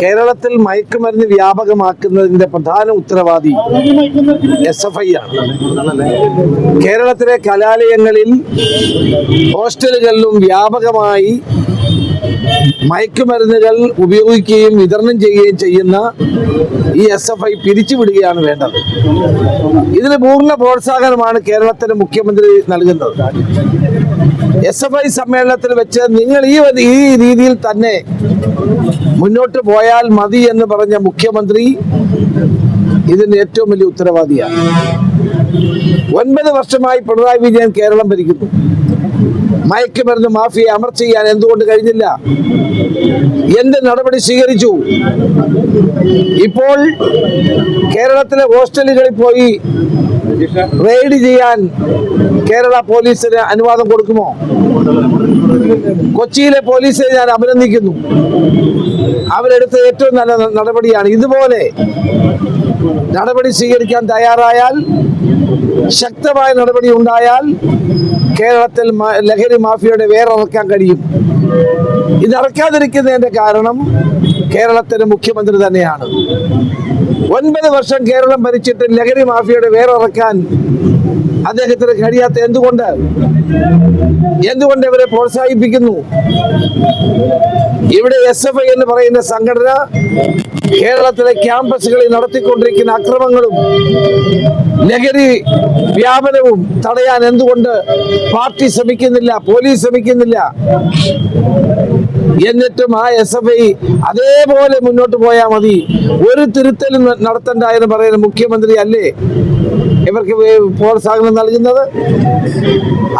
കേരളത്തിൽ മയക്കുമരുന്ന് വ്യാപകമാക്കുന്നതിന്റെ പ്രധാന ഉത്തരവാദി എസ് എഫ് ഐ ആണ്. കേരളത്തിലെ കലാലയങ്ങളിൽ ഹോസ്റ്റലുകളിലും വ്യാപകമായി മയക്കുമരുന്നുകൾ ഉപയോഗിക്കുകയും വിതരണം ചെയ്യുകയും ചെയ്യുന്ന ഈ എസ് എഫ് ഐ പിരിച്ചുവിടുകയാണ് വേണ്ടത്. ഇതിന് പൂർണ പ്രോത്സാഹനമാണ് കേരളത്തിലെ മുഖ്യമന്ത്രി നൽകുന്നത്. എസ് എഫ് ഐ സമ്മേളനത്തിൽ വെച്ച് നിങ്ങൾ ഈ ഈ രീതിയിൽ തന്നെ മുന്നോട്ട് പോയാൽ മതി എന്ന് പറഞ്ഞ മുഖ്യമന്ത്രി ഇതിന് ഏറ്റവും വലിയ ഉത്തരവാദിയാണ്. ഒൻപത് വർഷമായി പിണറായി വിജയൻ കേരളം ഭരിക്കുന്നു. മയക്കുമരുന്ന് മാഫിയെ അമർ ചെയ്യാൻ എന്തുകൊണ്ട് കഴിഞ്ഞില്ല? എന്ത് നടപടി സ്വീകരിച്ചു? ഇപ്പോൾ കേരളത്തിലെ ഹോസ്റ്റലുകളിൽ പോയി റെയ്ഡ് ചെയ്യാൻ കേരള പോലീസിന് അനുവാദം കൊടുക്കുമോ? കൊച്ചിയിലെ പോലീസിനെ ഞാൻ അഭിനന്ദിക്കുന്നു. അവരെടുത്ത ഏറ്റവും നല്ല നടപടിയാണ് ഇതുപോലെ നടപടി സ്വീകരിക്കാൻ തയ്യാറായാൽ ശക്തമായ നടപടി ഉണ്ടായാൽ കേരളത്തിൽ ലഹരി മാഫിയയുടെ വേറിറക്കാൻ കഴിയും. ഇതറക്കാതിരിക്കുന്നതിന്റെ കാരണം കേരളത്തിലെ മുഖ്യമന്ത്രി തന്നെയാണ്. ഒൻപത് വർഷം കേരളം ഭരിച്ചിട്ട് ലഹരി മാഫിയയുടെ വേറിറക്കാൻ അദ്ദേഹത്തിന് കഴിയാത്ത എന്തുകൊണ്ട്? എന്തുകൊണ്ട് ഇവരെ പ്രോത്സാഹിപ്പിക്കുന്നു? ഇവിടെ എസ് എഫ് ഐ എന്ന് പറയുന്ന സംഘടന കേരളത്തിലെ ക്യാമ്പസുകളിൽ നടത്തിക്കൊണ്ടിരിക്കുന്ന അക്രമങ്ങളും ലഹരി വ്യാപനവും തടയാൻ എന്തുകൊണ്ട് പാർട്ടി ശ്രമിക്കുന്നില്ല പോലീസ് ശ്രമിക്കുന്നില്ല? എന്നിട്ടും ആ എസ് എഫ് ഐ അതേപോലെ മുന്നോട്ട് പോയാൽ മതി. ഒരു തിരുത്തലും നടത്തണ്ട എന്ന് പറയുന്ന മുഖ്യമന്ത്രി അല്ലേ? ഇവർക്ക് പ്രോത്സാഹനം നൽകുന്നത്.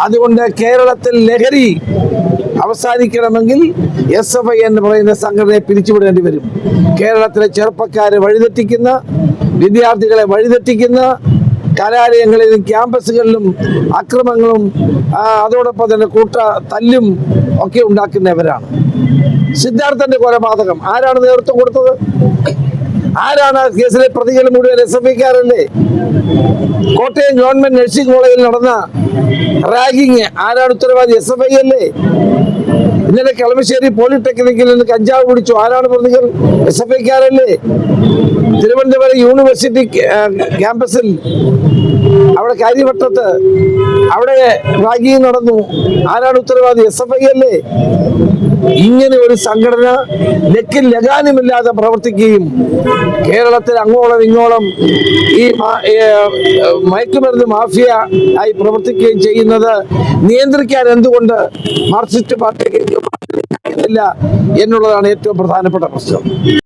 അതുകൊണ്ട് കേരളത്തിൽ ലഹരി അവസാനിക്കണമെങ്കിൽ എസ് എഫ് ഐ എന്ന് പറയുന്ന സംഘടനയെ പിരിച്ചുവിടേണ്ടി വരും. കേരളത്തിലെ ചെറുപ്പക്കാരെ വഴിതെറ്റിക്കുന്ന വിദ്യാർത്ഥികളെ വഴിതെറ്റിക്കുന്ന കലാലയങ്ങളിലും ക്യാമ്പസുകളിലും അക്രമങ്ങളും അതോടൊപ്പം തന്നെ കൂട്ട തല്ലും ഒക്കെ ഉണ്ടാക്കുന്നവരാണ്. സിദ്ധാർത്ഥന്റെ കൊലപാതകം ആരാണ് നേതൃത്വം കൊടുത്തത്? ആരാണ് ആ കേസിലെ പ്രതികൾ മുഴുവൻ എസ് എഫ് ഐക്കാരല്ലേ? കോട്ടയം ഗവൺമെന്റ് നഴ്സിംഗ് കോളേജിൽ നടന്ന റാഗിങ്. ആരാണ് ഉത്തരവാദി? എസ് എഫ് ഐ അല്ലേ? ഇന്നലെ കളമശ്ശേരി പോളിടെക്നിക്കിൽ നിന്ന് കഞ്ചാവ് പിടിച്ചു. ആരാണ് പ്രതികൾ? എസ് എഫ് ഐക്കാരല്ലേ? തിരുവനന്തപുരം യൂണിവേഴ്സിറ്റി ക്യാമ്പസിൽ അവിടെ കാര്യവട്ടത്ത് അവിടെ റാഗിങ് നടന്നു. ആരാണ് ഉത്തരവാദി? എസ് എഫ് ഐ അല്ലേ? ഇങ്ങനെ ഒരു സംഘടന ലക്കിൽ ലഗാനുമില്ലാതെ പ്രവർത്തിക്കുകയും കേരളത്തിൽ അങ്ങോളം ഇങ്ങോളം ഈ മയക്കുമരുന്ന് മാഫിയ ആയി പ്രവർത്തിക്കുകയും ചെയ്യുന്നത് നിയന്ത്രിക്കാൻ എന്തുകൊണ്ട് മാർക്സിസ്റ്റ് പാർട്ടിക്ക് കഴിയുന്നില്ല എന്നുള്ളതാണ് ഏറ്റവും പ്രധാനപ്പെട്ട പ്രശ്നം.